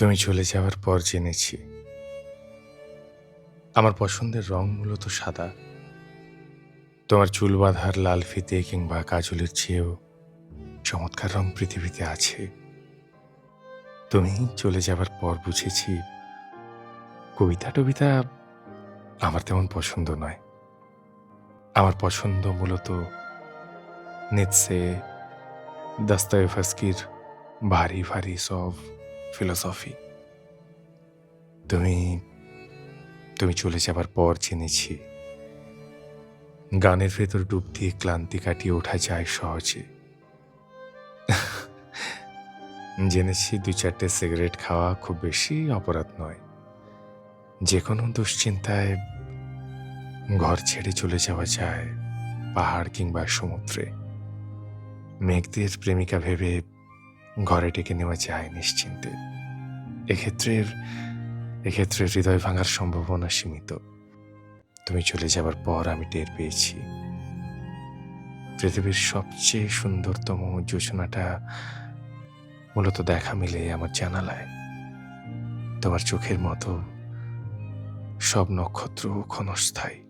তুমি চলে যাওয়ার পর জেনেছি। আমার পছন্দের রং মূলত সাদা। তোমার চুল বাঁধার লাল ফিতে কিংবা কাজলের চেয়েও চমৎকার রং পৃথিবীতে আছে। তুমি চলে যাবার পর বুঝেছি কবিতা টবিতা আমার তেমন পছন্দ নয়। আমার পছন্দ মূলত নেৎসে দাস্তায়েফস্কির ভারী ভারী সব ফিলোসফি। তুমি তুমি চলে যাবার পর জেনেছি, গানের ভেতর ডুব দিয়ে ক্লান্তি কাটিয়ে ওঠা যায় সহজে। জেনেছি দু চারটে সিগারেট খাওয়া খুব বেশি অপরাধ নয়। যে কোনো দুশ্চিন্তায় ঘর ছেড়ে চলে যাওয়া যায়, পাহাড় কিংবা সমুদ্রে। মেঘদের প্রেমিকা ভেবে ঘরে ডেকে নেওয়া যায় নিশ্চিন্তে। এক্ষেত্রে এক্ষেত্রে হৃদয় ভাঙার সম্ভাবনা সীমিত। তুমি চলে যাবার পর আমি টের পেয়েছি। পৃথিবীর সবচেয়ে সুন্দরতম যোজনাটা মূলত দেখা মিলে আমার জানালায়। তোমার চোখের মতো সব নক্ষত্র ক্ষণস্থায়ী।